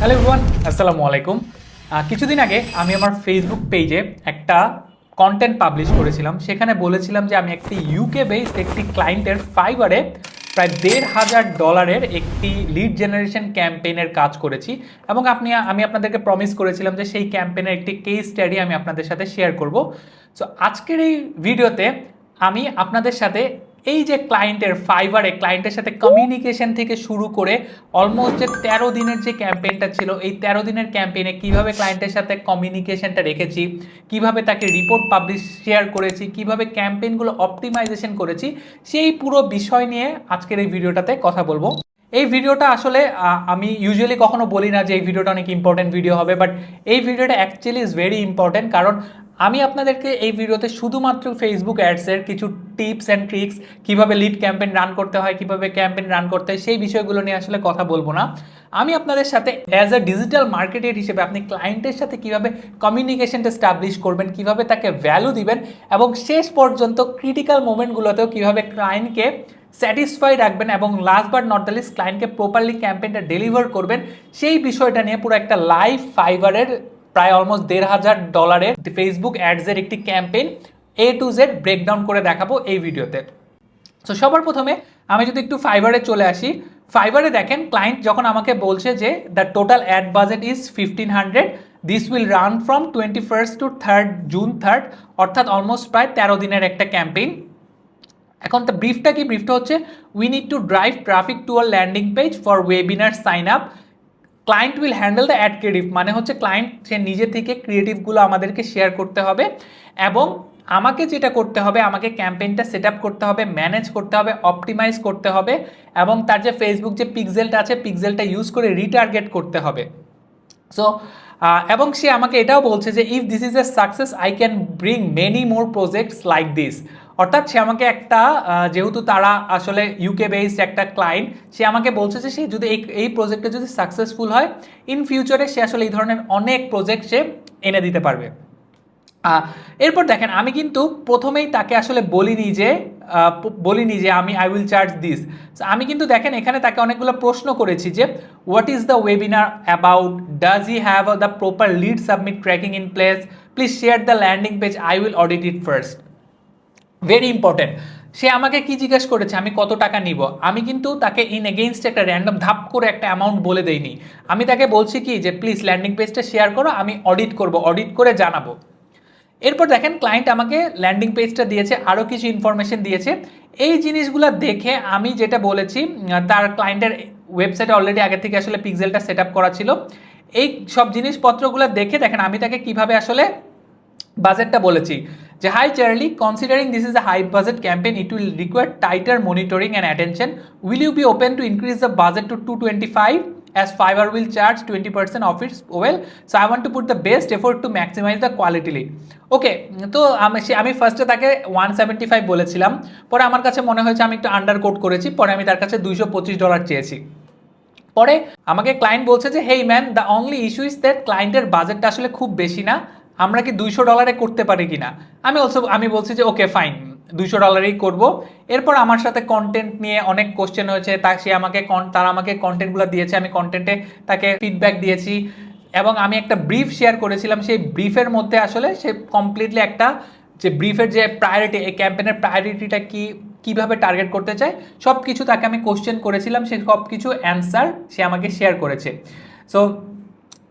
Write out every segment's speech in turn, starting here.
Hello everyone আসসালামু আলাইকুম কিছুদিন আগে আমি আমার ফেসবুক পেজে একটা কন্টেন্ট পাবলিশ করেছিলাম। সেখানে বলেছিলাম যে আমি একটি ইউকে বেসড একটি ক্লায়েন্টের ফাইবারে প্রায় দেড় হাজার ডলারের একটি লিড জেনারেশন ক্যাম্পেইনের কাজ করেছি এবং আপনি, আমি আপনাদেরকে প্রমিস করেছিলাম যে সেই ক্যাম্পেইনের একটি কেস স্টাডি আমি আপনাদের সাথে শেয়ার করব। সো আজকের এই ভিডিওতে আমি আপনাদের সাথে এই যে ক্লায়েন্টের ফাইবারে ক্লায়েন্টের সাথে কমিউনিকেশন থেকে শুরু করে অলমোস্ট যে তেরো দিনের যে ক্যাম্পেইনটা ছিল, এই তেরো দিনের ক্যাম্পেইনে কীভাবে ক্লায়েন্টের সাথে কমিউনিকেশনটা রেখেছি, কীভাবে তাকে রিপোর্ট পাবলিশ শেয়ার করেছি, কীভাবে ক্যাম্পেইনগুলো অপটিমাইজেশন করেছি, সেই পুরো বিষয় নিয়ে আজকের এই ভিডিওটাতে কথা বলব। এই ভিডিওটা আসলে আমি ইউজুয়ালি কখনো বলি না যে এই ভিডিওটা অনেক ইম্পর্টেন্ট ভিডিও হবে বাট এই ভিডিওটা অ্যাকচুয়ালি ইজ ভেরি ইম্পর্টেন্ট কারণ আমি আপনাদেরকে এই ভিডিওতে শুধুমাত্র ফেসবুক অ্যাডসের কিছু টিপস অ্যান্ড ট্রিক্স কীভাবে লিড ক্যাম্পেইন রান করতে হয়, কীভাবে ক্যাম্পেইন রান করতে হয়, সেই বিষয়গুলো নিয়ে আসলে কথা বলব না। আমি আপনাদের সাথে অ্যাজ আ ডিজিটাল মার্কেটের হিসেবে আপনি ক্লায়েন্টের সাথে কীভাবে কমিউনিকেশনটা স্টাবলিশ করবেন, কীভাবে তাকে ভ্যালু দিবেন এবং শেষ পর্যন্ত ক্রিটিক্যাল মোমেন্টগুলোতেও কীভাবে ক্লায়েন্টকে স্যাটিসফাই রাখবেন এবং last but not the least ক্লায়েন্টকে প্রপারলি ক্যাম্পেইনটা ডেলিভার করবেন, সেই বিষয়টা নিয়ে পুরো একটা লাইভ ফাইবারের প্রায় অলমোস্ট দেড় হাজার ডলারের ফেসবুক অ্যাডসের একটি campaign A to Z breakdown করে দেখাবো এই ভিডিওতে। সো সবার প্রথমে আমি যদি একটু ফাইবারে চলে আসি ফাইবারে দেখেন ক্লায়েন্ট যখন আমাকে বলছে যে the total ad budget is fifteen hundred this will run from twenty first to third June third অর্থাৎ অলমোস্ট প্রায় তেরো দিনের একটা ক্যাম্পেইন এখন তো ব্রিফটা কি? ব্রিফটা হচ্ছে we need to drive traffic to our landing page for webinar sign up client will handle the ad creative মানে হচ্ছে ক্লায়েন্ট সে নিজে থেকে ক্রিয়েটিভগুলো আমাদেরকে শেয়ার করতে হবে এবং আমাকে যেটা করতে হবে, আমাকে ক্যাম্পেইনটা সেট করতে হবে ম্যানেজ করতে হবে অপটিমাইজ করতে হবে এবং তার যে ফেসবুক যে পিক্সেলটা আছে পিক্সেলটা ইউজ করে রিটার্গেট করতে হবে। সো এবং সে আমাকে এটাও বলছে যে if this is a success I can bring many more projects like this অর্থাৎ সে আমাকে একটা যেহেতু তারা আসলে ইউকে বেসড একটা ক্লায়েন্ট সে আমাকে বলছে যে সে যদি এই এই প্রজেক্টে যদি সাকসেসফুল হয় ইন ফিউচারে সে আসলে এই ধরনের অনেক প্রজেক্ট সে এনে দিতে পারবে। এরপর দেখেন, আমি কিন্তু প্রথমেই তাকে আসলে বলিনি যে বলিনি যে আমি আই উইল চার্জ দিস আমি কিন্তু দেখেন, এখানে তাকে অনেকগুলো প্রশ্ন করেছি যে what is the webinar about does he have the proper lead submit tracking in place please share the landing page I will audit it first very important সে আমাকে কি জিজ্ঞেস করেছে? আমি কত টাকা নিব? আমি কিন্তু তাকে ইন এগেইনস্ট একটা র্যান্ডম ধাপ করে একটা অ্যামাউন্ট বলে দেইনি। আমি তাকে বলছি কি যে প্লিজ ল্যান্ডিং পেজটা শেয়ার করো, আমি অডিট করব অডিট করে জানাব। এরপর দেখেন ক্লায়েন্ট আমাকে ল্যান্ডিং পেজটা দিয়েছে আরও কিছু ইনফরমেশন দিয়েছে। এই জিনিসগুলো দেখে আমি যেটা বলেছি তার ক্লায়েন্টের ওয়েবসাইটে অলরেডি আগে থেকে আসলে পিক্সেলটা সেট আপ করা ছিল। এই সব জিনিসপত্রগুলো দেখে দেখেন আমি তাকে কীভাবে আসলে বাজেটটা বলেছি। যে hi Charlie considering this is a high budget campaign it will require tighter monitoring and attention will you be open to increase the budget to two twenty five as Fiverr will charge 20% of its well? So, I want to put the best effort to maximize the quality lead. Okay তো আমি সে- আমি ফার্স্টে তাকে one seventy five বলেছিলাম। পরে আমার কাছে মনে হয়েছে আমি একটু আন্ডার কোড করেছি। পরে আমি তার কাছে দুইশো পঁচিশ ডলার চেয়েছি। পরে আমাকে ক্লায়েন্ট বলছে যে hey man the only issue is that ক্লায়েন্টের বাজেটটা আসলে খুব বেশি না। আমরা কি দুইশো ডলারে করতে পারি কি না আমি অলসো আমি বলছি যে ওকে ফাইন দুইশো ডলারেই করব। এরপর আমার সাথে কন্টেন্ট নিয়ে অনেক কোশ্চেন হয়েছে। তা, সে আমাকে তারা আমাকে কন্টেন্টগুলো দিয়েছে। আমি কন্টেন্টে তাকে ফিডব্যাক দিয়েছি। এবং আমি একটা ব্রিফ শেয়ার করেছিলাম। সেই ব্রিফের মধ্যে আসলে সে কমপ্লিটলি একটা যে ব্রিফের যে প্রায়োরিটি এই ক্যাম্পেনের প্রায়োরিটিটা কি, কীভাবে টার্গেট করতে চায় সব কিছু তাকে আমি কোশ্চেন করেছিলাম। সে সব কিছু অ্যান্সার সে আমাকে শেয়ার করেছে। সো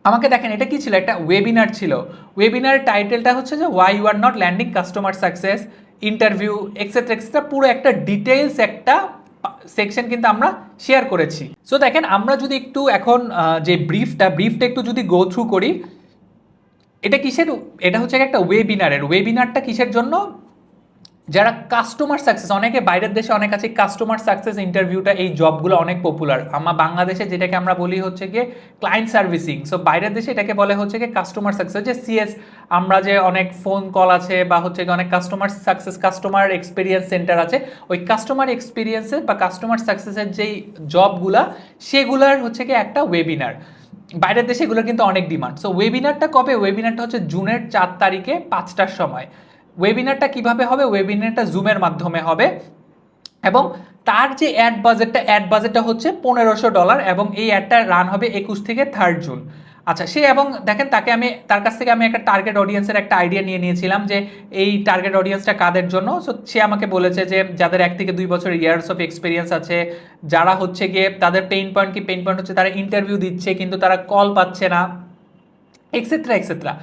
আমাকে দেখেন, এটা কি ছিল? একটা ওয়েবিনার ছিল। ওয়েবিনার টাইটেলটা হচ্ছে যে why you are not landing customer success interview etcetera etcetera পুরো একটা ডিটেলস একটা সেকশন কিন্তু আমরা শেয়ার করেছি। সো দেখেন, আমরা যদি একটু এখন যে ব্রিফটা ব্রিফটা একটু যদি গো থ্রু করি, এটা কিসের? এটা হচ্ছে একটা ওয়েবিনারের ওয়েবিনারটা কিসের জন্য? যারা কাস্টমার সাকসেস অনেকে বাইরের দেশে, অনেক আছে কাস্টমার সাকসেস ইন্টারভিউটা এই জবগুলো অনেক পপুলার আমার বাংলাদেশে যেটাকে আমরা বলি হচ্ছে গিয়ে ক্লায়েন্ট সার্ভিসিং সো বাইরের দেশে এটাকে বলে হচ্ছে গিয়ে কাস্টমার সাকসেস যে সিএস আমরা যে অনেক ফোন কল আছে বা হচ্ছে গিয়ে অনেক customer success customer experience centre আছে, ওই কাস্টমার এক্সপিরিয়েন্সের বা কাস্টমার সাকসেসের যেই জবগুলা সেগুলার হচ্ছে গিয়ে একটা ওয়েবিনার বাইরের দেশে এগুলোর কিন্তু অনেক ডিমান্ড সো ওয়েবিনারটা কবে? ওয়েবিনারটা হচ্ছে জুনের চার তারিখে পাঁচটার সময়। ওয়েবিনারটা কীভাবে হবে? ওয়েবিনারটা জুমের মাধ্যমে হবে। এবং তার যে অ্যাড বাজেটটা অ্যাড বাজেটটা হচ্ছে পনেরোশো ডলার এবং এই অ্যাডটা রান হবে একুশ থেকে থার্ড জুন আচ্ছা সে এবং দেখেন, তাকে আমি, তার কাছ থেকে আমি একটা টার্গেট অডিয়েন্সের একটা আইডিয়া নিয়ে নিয়েছিলাম যে এই টার্গেট অডিয়েন্সটা কাদের জন্য। সো সে আমাকে বলেছে যে যাদের এক থেকে দুই বছর ইয়ার্স অফ এক্সপিরিয়েন্স আছে, যারা হচ্ছে গিয়ে তাদের পেইন পয়েন্ট কি? পেইন পয়েন্ট হচ্ছে তারা ইন্টারভিউ দিচ্ছে, কিন্তু তারা কল পাচ্ছে না এক্সেট্রা এক্সেট্রা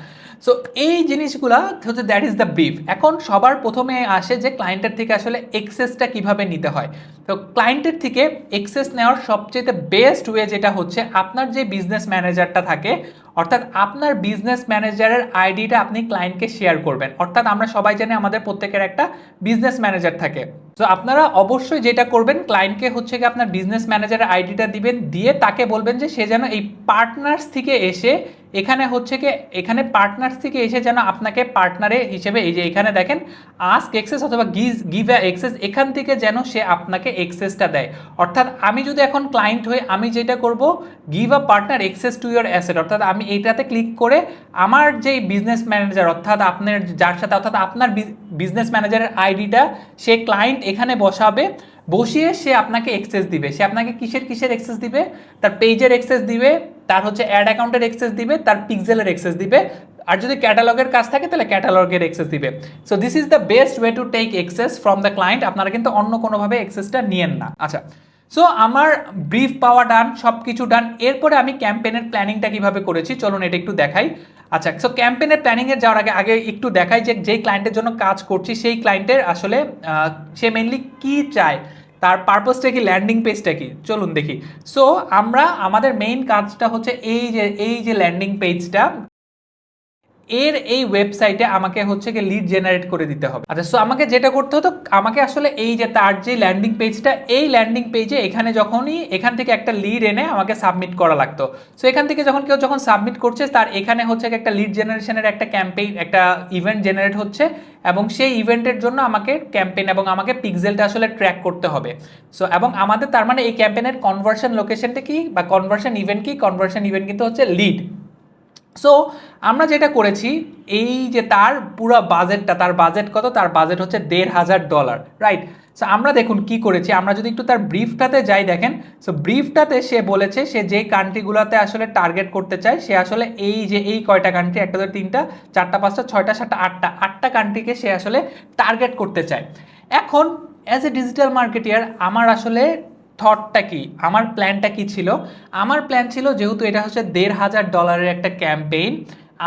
সো এই জিনিসগুলা হচ্ছে দ্যাট ইজ দ্য ব্রিফ এখন সবার প্রথমে আসে যে ক্লায়েন্টের থেকে আসলে এক্সেসটা কীভাবে নিতে হয়। তো ক্লায়েন্টের থেকে এক্সেস নেওয়ার সবচেয়ে বেস্ট ওয়ে যেটা হচ্ছে, আপনার যে বিজনেস ম্যানেজারটা থাকে, অর্থাৎ আপনার বিজনেস ম্যানেজারের আইডিটা আপনি ক্লায়েন্টকে শেয়ার করবেন। অর্থাৎ আমরা সবাই জানি আমাদের প্রত্যেকের একটা বিজনেস ম্যানেজার থাকে। তো আপনারা অবশ্যই যেটা করবেন ক্লায়েন্টকে হচ্ছে কি আপনার বিজনেস ম্যানেজারের আইডিটা দিবেন, দিয়ে তাকে বলবেন যে সে যেন এই পার্টনার্স থেকে এসে এখানে হচ্ছে কি, এখানে পার্টনার্স থেকে এসে যেন আপনাকে পার্টনারে হিসেবে এই যে এখানে দেখেন আস্ক এক্সেস অথবা গিজ গিভ এক্সেস এখান থেকে যেন সে আপনাকে এক্সেসটা দেয়। অর্থাৎ আমি যদি এখন ক্লায়েন্ট হই, আমি যেটা করব give a partner access to your asset অর্থাৎ আমি এইটাতে ক্লিক করে আমার যেই বিজনেস ম্যানেজার অর্থাৎ আপনার, যার সাথে, অর্থাৎ আপনার বিজনেস ম্যানেজারের আইডিটা সে ক্লায়েন্ট এখানে বসাবে। বসিয়ে সে আপনাকে এক্সেস দিবে। সে আপনাকে কিসের কিসের এক্সেস দিবে? তার পেজের এক্সেস দিবে, তার হচ্ছে অ্যাড অ্যাকাউন্টের এক্সেস দিবে, তার পিক্সেলের এক্সেস দিবে। আর যদি ক্যাটালগের কাজ থাকে, তাহলে ক্যাটালগের এক্সেস দিবে। So this is the best way to take access from the client আপনারা কিন্তু অন্য কোনোভাবে এক্সেসটা নিয়েন না। আচ্ছা সো আমার ব্রিফ পাওয়া ডান সব কিছু ডান এরপরে আমি ক্যাম্পেনের প্ল্যানিংটা কীভাবে করেছি, চলুন এটা একটু দেখাই। আচ্ছা সো ক্যাম্পেনের প্ল্যানিংয়ে যাওয়ার আগে আগে একটু দেখাই যে যেই ক্লায়েন্টের জন্য কাজ করছি, সেই ক্লায়েন্টের আসলে সে মেনলি কি চায়? তার পারপাসটা কি ল্যান্ডিং পেজটা কি? চলুন দেখি। সো আমরা, আমাদের মেইন কাজটা হচ্ছে এই যে এই যে ল্যান্ডিং পেজটা এর এই ওয়েবসাইটে আমাকে হচ্ছে কি লিড জেনারেট করে দিতে হবে। আচ্ছা সো আমাকে যেটা করতে হতো, আমাকে আসলে এই যে তার যে ল্যান্ডিং পেজটা এই ল্যান্ডিং পেজে এখানে যখনই এখান থেকে একটা লিড এনে আমাকে সাবমিট করা লাগতো। সো এখান থেকে যখন কেউ যখন সাবমিট করছে, তার এখানে হচ্ছে একটা লিড জেনারেশনের একটা ক্যাম্পেইন একটা ইভেন্ট জেনারেট হচ্ছে এবং সেই ইভেন্টের জন্য আমাকে ক্যাম্পেইন এবং আমাকে পিক্সেলটা আসলে ট্র্যাক করতে হবে। সো এবং আমাদের তার মানে এই ক্যাম্পেইনের কনভার্সন লোকেশনটা কি বা কনভার্সন ইভেন্ট কি? কনভার্সন ইভেন্ট কিন্তু হচ্ছে লিড সো আমরা যেটা করেছি, এই যে তার পুরো বাজেটটা তার বাজেট কত? তার বাজেট হচ্ছে দেড় হাজার ডলার রাইট সো আমরা দেখুন কি করেছি। আমরা যদি একটু তার ব্রিফটাতে যাই, দেখেন। সো ব্রিফটাতে সে বলেছে, সে যে কান্ট্রিগুলোতে আসলে টার্গেট করতে চায়, সে আসলে এই যে, এই কয়টা কান্ট্রি একটা, দুটো, তিনটা, চারটা, পাঁচটা, ছয়টা, সাতটা, আটটা আটটা কান্ট্রিকে সে আসলে টার্গেট করতে চায়। এখন অ্যাজ এ ডিজিটাল মার্কেটিয়ার আমার আসলে থটটা কি? আমার প্ল্যানটা কি ছিল? আমার প্ল্যান ছিল যেহেতু এটা হচ্ছে দেড় হাজার ডলারের একটা ক্যাম্পেইন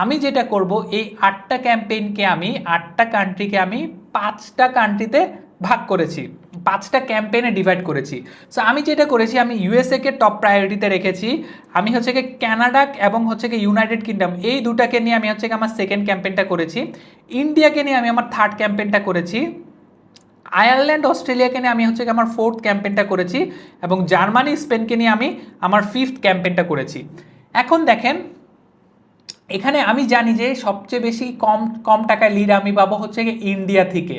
আমি যেটা করব, এই আটটা ক্যাম্পেইনকে আমি, আটটা কান্ট্রিকে আমি পাঁচটা কান্ট্রিতে ভাগ করেছি। পাঁচটা ক্যাম্পেইনে ডিভাইড করেছি। সো আমি যেটা করেছি, আমি ইউএসএ কে টপ প্রায়োরিটিতে রেখেছি। আমি হচ্ছে কি ক্যানাডা এবং হচ্ছে কি ইউনাইটেড কিংডম এই দুটাকে নিয়ে আমি হচ্ছে কি আমার সেকেন্ড ক্যাম্পেইনটা করেছি। ইন্ডিয়াকে নিয়ে আমি আমার থার্ড ক্যাম্পেইনটা করেছি। আয়ারল্যান্ড, অস্ট্রেলিয়াকে নিয়ে আমি হচ্ছে আমার ফোর্থ ক্যাম্পেনটা করেছি এবং জার্মানি, স্পেনকে নিয়ে আমি আমার ফিফথ ক্যাম্পেনটা করেছি। এখন দেখেন, এখানে আমি জানি যে সবচেয়ে বেশি কম কম টাকায় লিড আমি পাবো হচ্ছে ইন্ডিয়া থেকে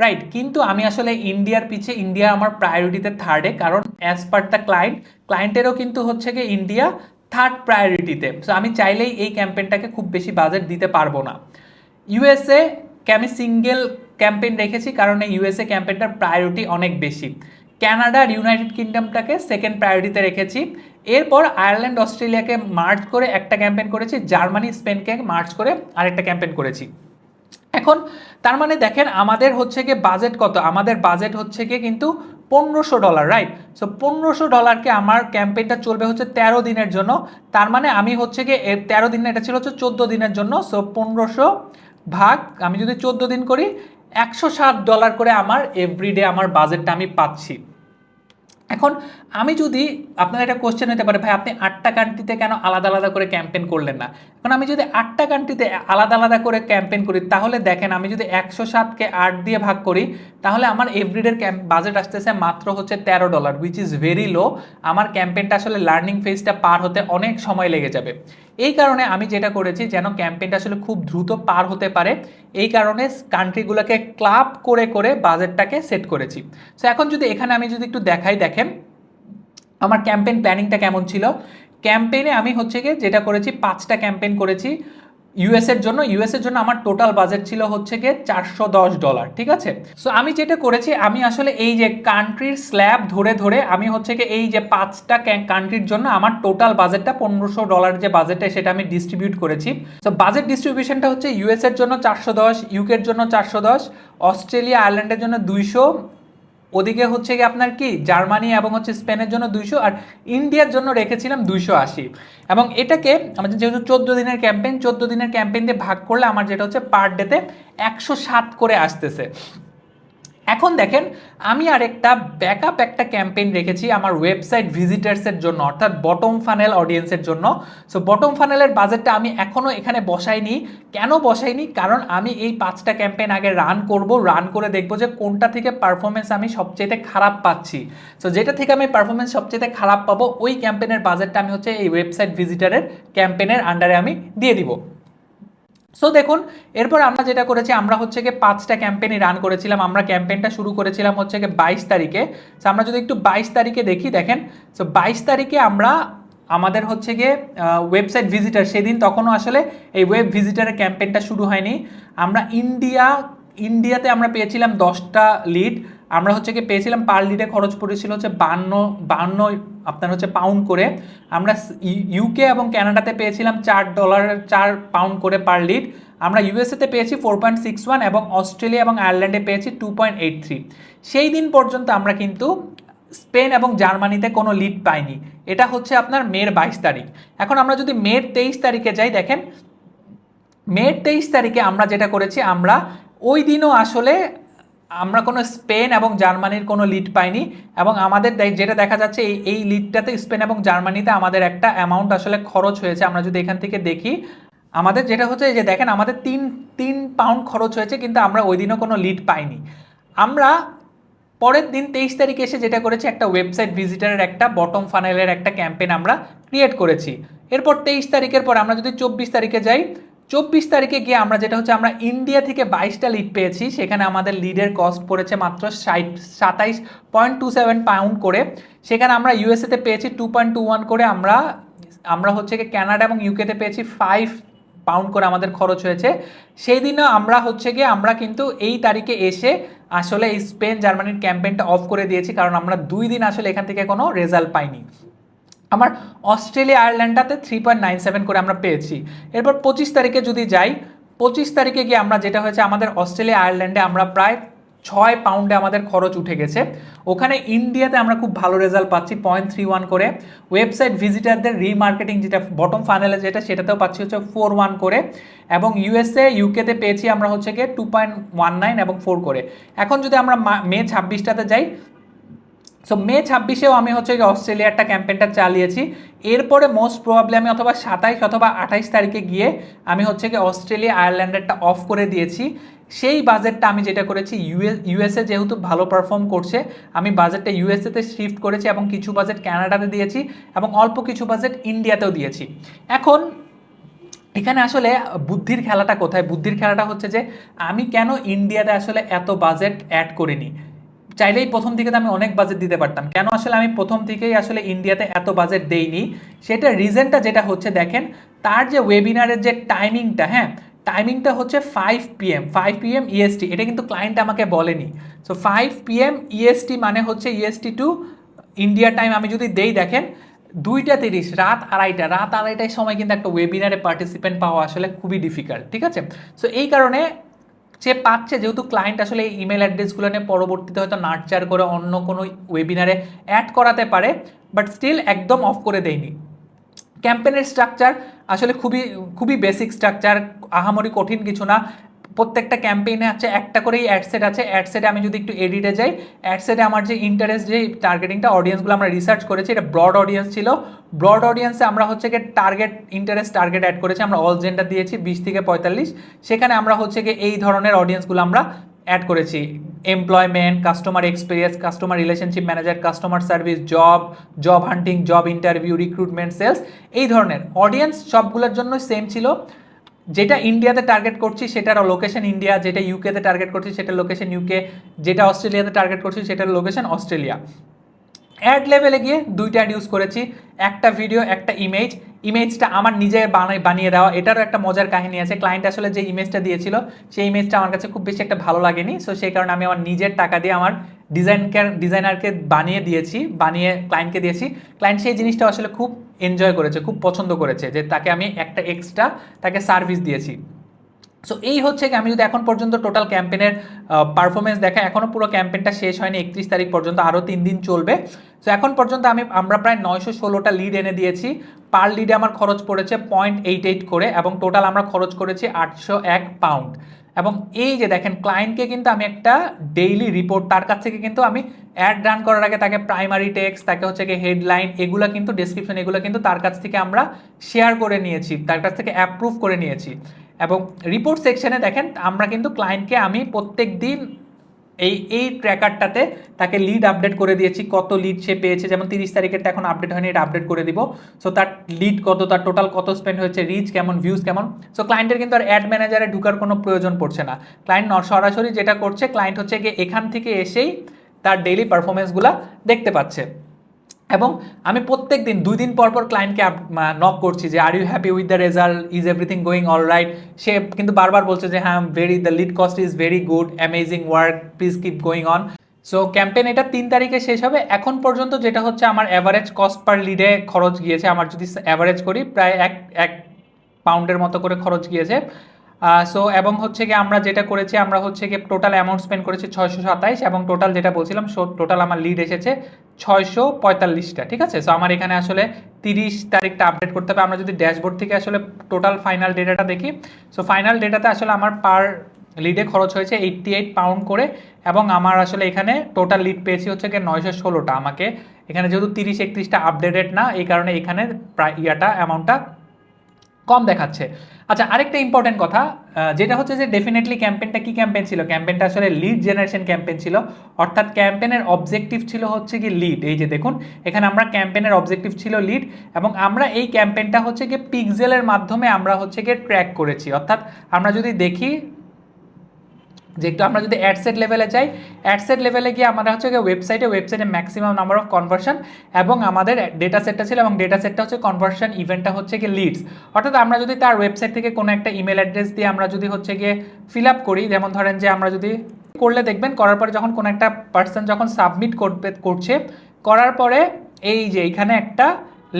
রাইট কিন্তু আমি আসলে ইন্ডিয়ার পিছে, ইন্ডিয়া আমার প্রায়োরিটিতে থার্ডে কারণ অ্যাজ পার দ্য ক্লায়েন্ট ক্লায়েন্টেরও কিন্তু হচ্ছে কি ইন্ডিয়া থার্ড প্রায়োরিটিতে সো আমি চাইলেই এই ক্যাম্পেনটাকে খুব বেশি বাজেট দিতে পারব না। ইউএসএ কে আমি সিঙ্গেল ক্যাম্পেইন রেখেছি কারণ এই ইউএসএ ক্যাম্পেইনটার প্রায়োরিটি অনেক বেশি। ক্যানাডা ইউনাইটেড কিংডমটাকে সেকেন্ড প্রায়োরিটিতে রেখেছি। এরপর আয়ারল্যান্ড অস্ট্রেলিয়াকে মার্চ করে একটা ক্যাম্পেইন করেছি জার্মানি স্পেনকে মার্চ করে আরেকটা ক্যাম্পেইন করেছি। এখন তার মানে দেখেন আমাদের হচ্ছে গিয়ে বাজেট কত? আমাদের বাজেট হচ্ছে গিয়ে কিন্তু পনেরোশো ডলার রাইট সো পনেরোশো ডলারকে আমার ক্যাম্পেইনটা চলবে হচ্ছে তেরো দিনের জন্য। তার মানে আমি হচ্ছে গিয়ে তেরো দিন না, এটা ছিল হচ্ছে চোদ্দ দিনের জন্য। সো পনেরোশো ভাগ আমি যদি চোদ্দ দিন করি একশো ষাট ডলার করে আমার এভরিডে আমার বাজেটটা আমি পাচ্ছি। এখন আমি যদি, আপনার একটা কোশ্চেন হতে পারে, ভাই, আপনি আটটা কান্ট্রিতে কেন আলাদা আলাদা করে ক্যাম্পেন করলেন না? এখন আমি যদি আটটা কান্ট্রিতে আলাদা আলাদা করে ক্যাম্পেন করি, তাহলে দেখেন আমি যদি একশো সাতকে আট দিয়ে ভাগ করি, তাহলে আমার এভরিডের ক্যাম্প বাজেট আসতেছে মাত্র হচ্ছে তেরো dollar which is very low আমার ক্যাম্পেনটা আসলে লার্নিং ফেজটা পার হতে অনেক সময় লেগে যাবে। এই কারণে আমি যেটা করেছি, যেন ক্যাম্পেইনটা আসলে খুব দ্রুত পার হতে পারে, এই কারণে কান্ট্রিগুলোকে ক্লাব করে করে বাজেটটাকে সেট করেছি। সো এখন যদি এখানে আমি যদি একটু দেখাই, দেখেন, আমার ক্যাম্পেইন প্ল্যানিংটা কেমন ছিল? ক্যাম্পেইনে আমি হচ্ছে গিয়ে যেটা করেছি, পাঁচটা ক্যাম্পেইন করেছি। ইউএস এর জন্য ইউএস এর জন্য আমার টোটাল বাজেট ছিল হচ্ছে গিয়ে চারশো দশ ডলার ঠিক আছে? সো আমি যেটা করেছি, আমি আসলে এই যে কান্ট্রির স্ল্যাব ধরে ধরে আমি হচ্ছে গিয়ে এই যে পাঁচটা কান্ট্রির জন্য আমার টোটাল বাজেটটা পনেরোশো ডলার যে বাজেটটা সেটা আমি ডিস্ট্রিবিউট করেছি। সো বাজেট ডিস্ট্রিবিউশনটা হচ্ছে ইউএস এর জন্য চারশো দশ ইউকের জন্য চারশো দশ অস্ট্রেলিয়া আয়ারল্যান্ডের জন্য দুইশো ওদিকে হচ্ছে কি আপনার কি? জার্মানি এবং হচ্ছে স্পেনের জন্য দুইশো আর ইন্ডিয়ার জন্য রেখেছিলাম দুইশো আশি। এবং এটাকে আমাদের যেহেতু চোদ্দ দিনের ক্যাম্পেইন চোদ্দ দিনের ক্যাম্পেইন দিয়ে ভাগ করলে আমার যেটা হচ্ছে পার ডেতে একশো সাত করে আসতেছে। এখন দেখেন, আমি আরেকটা ব্যাকআপ একটা ক্যাম্পেইন রেখেছি আমার ওয়েবসাইট ভিজিটার্সের জন্য, অর্থাৎ বটম ফানেল অডিয়েন্সের জন্য। সো বটম ফানেলের বাজেটটা আমি এখনও এখানে বসাইনি। কেন বসাইনি? কারণ আমি এই পাঁচটা ক্যাম্পেইন আগে রান করব রান করে দেখব যে কোনটা থেকে পারফরমেন্স আমি সবচেয়ে খারাপ পাচ্ছি। সো যেটা থেকে আমি পারফরমেন্স সবচেয়ে খারাপ পাবো, ওই ক্যাম্পেইনের বাজেটটা আমি হচ্ছে এই ওয়েবসাইট ভিজিটারের ক্যাম্পেইনের আন্ডারে আমি দিয়ে দিব। সো দেখুন, এরপর আমরা যেটা করেছি, আমরা হচ্ছে গিয়ে পাঁচটা ক্যাম্পেইনই রান করেছিলাম। আমরা ক্যাম্পেইনটা শুরু করেছিলাম হচ্ছে গিয়ে বাইশ তারিখে। সো আমরা যদি একটু বাইশ তারিখে দেখি, দেখেন সো বাইশ তারিখে আমরা আমাদের হচ্ছে গিয়ে ওয়েবসাইট ভিজিটার সেদিন তখনও আসলে এই ওয়েব ভিজিটারের ক্যাম্পেইনটা শুরু হয়নি। আমরা ইন্ডিয়া ইন্ডিয়াতে আমরা পেয়েছিলাম দশটা লিড আমরা হচ্ছে কি পেয়েছিলাম পার লিডে খরচ পড়েছিল হচ্ছে বান্ন বান্ন আপনার হচ্ছে পাউন্ড করে। আমরা ইউকে এবং ক্যানাডাতে পেয়েছিলাম চার ডলার চার পাউন্ড করে পার লিড আমরা ইউএসএতে পেয়েছি ফোর পয়েন্ট সিক্স ওয়ান এবং অস্ট্রেলিয়া এবং আয়ারল্যান্ডে পেয়েছি টু পয়েন্ট এইট থ্রি সেই দিন পর্যন্ত আমরা কিন্তু স্পেন এবং জার্মানিতে কোনো লিড পাইনি। এটা হচ্ছে আপনার মের বাইশ তারিখ। এখন আমরা যদি মের তেইশ তারিখে যাই, দেখেন। মের তেইশ তারিখে আমরা যেটা করেছি, আমরা ওই দিনও আসলে আমরা কোনো স্পেন এবং জার্মানির কোনো লিড পাইনি এবং আমাদের যেটা দেখা যাচ্ছে, এই এই লিডটাতে স্পেন এবং জার্মানিতে আমাদের একটা অ্যামাউন্ট আসলে খরচ হয়েছে। আমরা যদি এখান থেকে দেখি, আমাদের যেটা হচ্ছে যে দেখেন, আমাদের তিন তিন পাউন্ড খরচ হয়েছে, কিন্তু আমরা ওই দিনও কোনো লিড পাইনি। আমরা পরের দিন তেইশ তারিখে এসে যেটা করেছি, একটা ওয়েবসাইট ভিজিটারের একটা বটম ফানেলের একটা ক্যাম্পেন আমরা ক্রিয়েট করেছি। এরপর তেইশ তারিখের পর আমরা যদি চব্বিশ তারিখে যাই চব্বিশ তারিখে গিয়ে আমরা যেটা হচ্ছে আমরা ইন্ডিয়া থেকে বাইশটা লিড পেয়েছি, সেখানে আমাদের লিডের কস্ট পড়েছে মাত্র ষাট, সাতাইশ পয়েন্ট টু সেভেন পাউন্ড করে। সেখানে আমরা ইউএসএতে পেয়েছি টু পয়েন্ট টু ওয়ান করে। আমরা আমরা হচ্ছে কি ক্যানাডা এবং ইউকেতে পেয়েছি ফাইভ পাউন্ড করে আমাদের খরচ হয়েছে। সেই দিনও আমরা হচ্ছে গিয়ে, আমরা কিন্তু এই তারিখে এসে আসলে এই স্পেন জার্মানির ক্যাম্পেইনটা অফ করে দিয়েছি, কারণ আমরা দুই দিন আসলে এখান থেকে কোনো রেজাল্ট পাইনি। আমার অস্ট্রেলিয়া আয়ারল্যান্ডটাতে থ্রি পয়েন্ট নাইন সেভেন করে আমরা পেয়েছি। এরপর পঁচিশ তারিখে যদি যাই, পঁচিশ তারিখে গিয়ে আমরা যেটা হয়েছে, আমাদের অস্ট্রেলিয়া আয়ারল্যান্ডে আমরা প্রায় ছয় পাউন্ডে আমাদের খরচ উঠে গেছে। ওখানে ইন্ডিয়াতে আমরা খুব ভালো রেজাল্ট পাচ্ছি পয়েন্ট থ্রি ওয়ান করে। ওয়েবসাইট ভিজিটারদের রিমার্কেটিং যেটা বটম ফাইনালে যেটা, সেটাতেও পাচ্ছি হচ্ছে ফোর ওয়ান করে। এবং ইউএসএ ইউকেতে পেয়েছি আমরা হচ্ছে গিয়ে টু পয়েন্ট ওয়ান নাইন এবং ফোর করে। এখন যদি আমরা মে ছাব্বিশটাতে যাই সো মে ছাব্বিশেও আমি হচ্ছে অস্ট্রেলিয়ারটা ক্যাম্পেনটা চালিয়েছি। এরপরে মোস্ট প্রবাবলি আমি অথবা সাতাইশ অথবা আঠাইশ তারিখে গিয়ে আমি হচ্ছে কি অস্ট্রেলিয়া আয়ারল্যান্ডেরটা অফ করে দিয়েছি। সেই বাজেটটা আমি যেটা করেছি ইউএস ইউএসএ যেহেতু ভালো পারফর্ম করছে, আমি বাজেটটা ইউএসএতে শিফট করেছি এবং কিছু বাজেট ক্যানাডাতে দিয়েছি এবং অল্প কিছু বাজেট ইন্ডিয়াতেও দিয়েছি। এখন, এখানে আসলে বুদ্ধির খেলাটা কোথায়? বুদ্ধির খেলাটা হচ্ছে যে, আমি কেন ইন্ডিয়াতে আসলে এত বাজেট অ্যাড করিনি? চাইলেই প্রথম থেকে তো আমি অনেক বাজেট দিতে পারতাম। কেন আসলে আমি প্রথম থেকেই আসলে ইন্ডিয়াতে এত বাজেট দেইনি? সেটা রিজনটা যেটা হচ্ছে দেখেন, তার যে ওয়েবিনারের যে টাইমিংটা হ্যাঁ টাইমিংটা হচ্ছে five PM five PM EST এটা কিন্তু ক্লায়েন্ট আমাকে বলেনি। সো ফাইভ পিএম ইএসটি মানে হচ্ছে ইএসটি টু ইন্ডিয়া টাইম আমি যদি দেই, দেখেন, দুইটা তিরিশ, রাত আড়াইটা, রাত আড়াইটার সময় কিন্তু একটা ওয়েবিনারে পার্টিসিপেন্ট পাওয়া আসলে খুবই ডিফিকাল্ট ঠিক আছে? সো এই কারণে সে পাচ্ছে, যেহেতু ক্লায়েন্ট আসলে এই ইমেল অ্যাড্রেসগুলো নিয়ে পরবর্তীতে হয়তো নার্চার করে অন্য কোনো ওয়েবিনারে অ্যাড করাতে পারে বাট স্টিল একদম অফ করে দেয়নি। ক্যাম্পেনের স্ট্রাকচার আসলে খুবই খুবই বেসিক স্ট্রাকচার আহামরি কঠিন কিছু না। প্রত্যেকটা ক্যাম্পেইনে আছে, একটা করেই অ্যাডসেট আছে। অ্যাডসেটে আমি যদি একটু এডিটে যাই অ্যাডসেটে আমার যে ইন্টারেস্ট যে টার্গেটিংটা অডিয়েন্সগুলো আমরা রিসার্চ করেছি, এটা ব্রড অডিয়েন্স ছিল। ব্রড অডিয়েন্সে আমরা হচ্ছে গিয়ে টার্গেট ইন্টারেস্ট টার্গেট অ্যাড করেছি। আমরা অল জেন্ডার দিয়েছি, বিশ থেকে পঁয়তাল্লিশ। সেখানে আমরা হচ্ছে গিয়ে এই ধরনের অডিয়েন্সগুলো আমরা অ্যাড করেছি। Employment customer experience customer relationship manager customer service job job hunting job interview recruitment sales এই ধরনের। অডিয়েন্স সবগুলোর জন্য সেম ছিল। যেটা ইন্ডিয়াতে টার্গেট করছি, সেটার লোকেশন ইন্ডিয়া যেটা ইউকেতে টার্গেট করছি, সেটার লোকেশন ইউকে যেটা অস্ট্রেলিয়াতে টার্গেট করছি, সেটার লোকেশন অস্ট্রেলিয়া অ্যাড লেভেলে গিয়ে দুইটা অ্যাড ইউজ করেছি, একটা ভিডিও একটা ইমেজ ইমেজটা আমার নিজে বানাই বানিয়ে দেওয়া। এটারও একটা মজার কাহিনী আছে। ক্লায়েন্ট আসলে যে ইমেজটা দিয়েছিল, সেই ইমেজটা আমার কাছে খুব বেশি একটা ভালো লাগেনি। সো সেই কারণে আমি আমার নিজের টাকা দিয়ে আমার ডিজাইনকে ডিজাইনারকে বানিয়ে দিয়েছি, বানিয়ে ক্লায়েন্টকে দিয়েছি। ক্লায়েন্ট সেই জিনিসটা আসলে খুব এনজয় করেছে, খুব পছন্দ করেছে যে তাকে আমি একটা এক্সট্রা তাকে সার্ভিস দিয়েছি। সো এই হচ্ছে আমি যদি এখন পর্যন্ত টোটাল ক্যাম্পেনের পারফরমেন্স দেখা এখনও পুরো ক্যাম্পেনটা শেষ হয়নি, একত্রিশ তারিখ পর্যন্ত আরও তিন দিন চলবে। সো এখন পর্যন্ত আমি, আমরা প্রায় নয়শো ষোলোটা লিড এনে দিয়েছি। পার লিডে আমার খরচ পড়েছে পয়েন্ট এইট এইট করে এবং টোটাল আমরা খরচ করেছি আটশো এক পাউন্ড এবং এই যে দেখেন ক্লায়েন্টকে কিন্তু আমি একটা ডেইলি রিপোর্ট তার কাছ থেকে কিন্তু আমি অ্যাড রান করার আগে তাকে প্রাইমারি টেক্স তাকে হচ্ছে কি হেডলাইন এগুলো কিন্তু ডেসক্রিপশন এগুলো কিন্তু তার কাছ থেকে আমরা শেয়ার করে নিয়েছি, তার কাছ থেকে অ্যাপ্রুভ করে নিয়েছি। এবং রিপোর্ট সেকশনে দেখেন, আমরা কিন্তু ক্লায়েন্টকে আমি প্রত্যেক দিন এই এই ট্র্যাকারটাতে তাকে লিড আপডেট করে দিয়েছি, কত লিড সে পেয়েছে। যেমন তিরিশ তারিখেরটা এখন আপডেট হয়নি, এটা আপডেট করে দিব। সো তার লিড কত, তার টোটাল কত স্পেন্ড হয়েছে রিচ কেমন ভিউজ কেমন? সো ক্লায়েন্টের কিন্তু আর অ্যাড ম্যানেজারে ঢুকার কোনো প্রয়োজন পড়ছে না। ক্লায়েন্ট সরাসরি যেটা করছে ক্লায়েন্ট হচ্ছে গিয়ে এখান থেকে এসেই তার ডেইলি পারফরমেন্সগুলো দেখতে পাচ্ছে। এবং আমি প্রত্যেক দিন দুই দিন পর পর ক্লায়েন্টকে নক করছি যে are you happy with the result is everything going all right সে কিন্তু বারবার বলছে যে হ্যাঁ very the lead cost is very good amazing work please keep going on so campaign এটা তিন তারিখে শেষ হবে। এখন পর্যন্ত যেটা হচ্ছে, আমার অ্যাভারেজ কস্ট পার লিডে খরচ গিয়েছে। আমার যদি অ্যাভারেজ করি, প্রায় এক এক পাউন্ডের মতো করে খরচ গিয়েছে। সো এবং হচ্ছে কি আমরা যেটা করেছি, আমরা হচ্ছে কি টোটাল অ্যামাউন্ট স্পেন্ড করেছি ছয়শো সাতাইশ এবং টোটাল যেটা বলছিলাম সো টোটাল আমার লিড এসেছে ছয়শো পঁয়তাল্লিশটা, ঠিক আছে? সো আমার এখানে আসলে তিরিশ তারিখটা আপডেট করতে হবে। আমরা যদি ড্যাশবোর্ড থেকে আসলে টোটাল ফাইনাল ডেটাটা দেখি সো ফাইনাল ডেটাতে আসলে আমার পার লিডে খরচ হয়েছে এইট্টি এইট পাউন্ড করে এবং আমার আসলে এখানে টোটাল লিড পেয়েছি হচ্ছে গিয়ে নয়শো ষোলোটা। আমাকে এখানে যেহেতু তিরিশ একত্রিশটা আপডেটেড না, এই কারণে এখানে প্রায় ইয়াটা অ্যামাউন্টটা কম দেখাচ্ছে। আচ্ছা আরেকটা ইম্পর্টেন্ট কথা যেটা হচ্ছে যে ডেফিনেটলি ক্যাম্পেনটা কি ক্যাম্পেন ছিল? ক্যাম্পেনটা আসলে লিড জেনারেশন ক্যাম্পেন ছিল। অর্থাৎ ক্যাম্পেনের অবজেক্টিভ ছিল হচ্ছে কি লিড এই যে দেখুন, এখানে আমরা ক্যাম্পেনের অবজেক্টিভ ছিল লিড এবং আমরা এই ক্যাম্পেনটা হচ্ছে গিয়ে পিকজেলের মাধ্যমে আমরা হচ্ছে গিয়ে ট্র্যাক করেছি। অর্থাৎ আমরা যদি দেখি যে একটু আমরা যদি অ্যাডসেট লেভেলে যাই অ্যাডসেট লেভেলে গিয়ে আমরা হচ্ছে গিয়ে ওয়েবসাইটে ওয়েবসাইটে ম্যাক্সিমাম নাম্বার অফ কনভার্সন এবং আমাদের ডেটা সেটটা ছিল এবং ডেটা সেটটা হচ্ছে কনভার্সন ইভেন্টটা হচ্ছে গিয়ে লিডস অর্থাৎ আমরা যদি তার ওয়েবসাইট থেকে কোনো একটা ইমেল অ্যাড্রেস দিয়ে আমরা যদি হচ্ছে গিয়ে ফিল আপ করি, যেমন ধরেন যে আমরা যদি করলে দেখবেন, করার পরে যখন কোনো একটা পার্সন যখন সাবমিট করবে, করছে, করার পরে এই যে এখানে একটা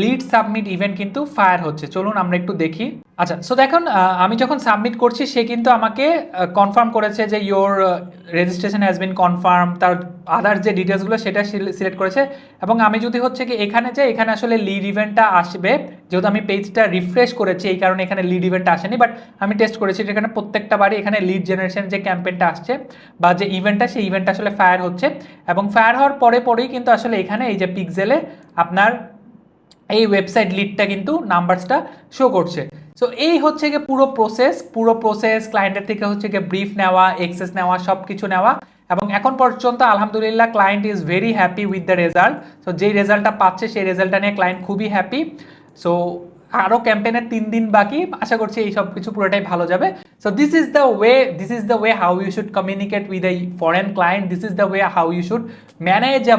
লিড সাবমিট ইভেন্ট কিন্তু ফায়ার হচ্ছে। চলুন আমরা একটু দেখি। আচ্ছা সো দেখুন আমি যখন সাবমিট করছি, সে কিন্তু আমাকে কনফার্ম করেছে যে your registration has been confirm তার আদার যে ডিটেলসগুলো সেটা সিলেক্ট করেছে। এবং আমি যদি হচ্ছে কি, এখানে যে, এখানে আসলে লিড ইভেন্টটা আসবে, যেহেতু আমি পেজটা রিফ্রেশ করেছি, এই কারণে এখানে লিড ইভেন্টটা আসেনি বাট আমি টেস্ট করেছি এখানে প্রত্যেকটা বাড়ি এখানে লিড জেনারেশন যে ক্যাম্পেনটা আসছে, বা যে ইভেন্টটা সেই ইভেন্টটা আসলে ফায়ার হচ্ছে। এবং ফায়ার হওয়ার পরে পরেই কিন্তু আসলে এখানে এই যে পিকজেলে আপনার এই ওয়েবসাইট লিডটা কিন্তু নাম্বারসটা শো করছে। সো এই হচ্ছে গিয়ে পুরো প্রসেস পুরো প্রসেস ক্লায়েন্টের থেকে হচ্ছে গিয়ে ব্রিফ নেওয়া এক্সেস নেওয়া সব কিছু নেওয়া। এবং এখন পর্যন্ত আলহামদুলিল্লাহ client is very happy with the result so যেই রেজাল্টটা পাচ্ছে, সেই রেজাল্টটা নিয়ে ক্লায়েন্ট খুবই হ্যাপি সো আরও ক্যাম্পেনের তিন দিন বাকি। আশা করছি এই সব কিছু পুরোটাই ভালো যাবে। So this is the way this is the way how you should communicate with a foreign client this is the way how you should manage a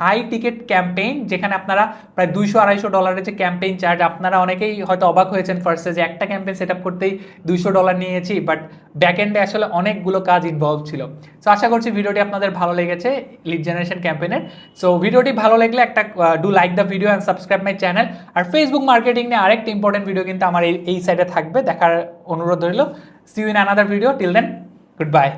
high ticket campaign যেখানে আপনারা প্রায় দুইশো, আড়াইশো ডলারের যে ক্যাম্পেইন চার্জ আপনারা অনেকেই হয়তো অবাক হয়েছেন ফার্স্টে যে একটা ক্যাম্পেইন সেট আপ করতেই দুইশো ডলার নিয়েছি বাট ব্যাকএন্ডে আসলে অনেকগুলো কাজ ইনভলভ ছিল। সো আশা করছি ভিডিওটি আপনাদের ভালো লেগেছে লিড জেনারেশন ক্যাম্পেনের সো ভিডিওটি ভালো লাগলে একটা do like the video and subscribe my channel R Facebook marketing নিয়ে আরেকটা ইম্পর্টেন্ট ভিডিও কিন্তু আমার এই এই সাইডে থাকবে। দেখার অনুরোধ রইল। See in another video till then goodbye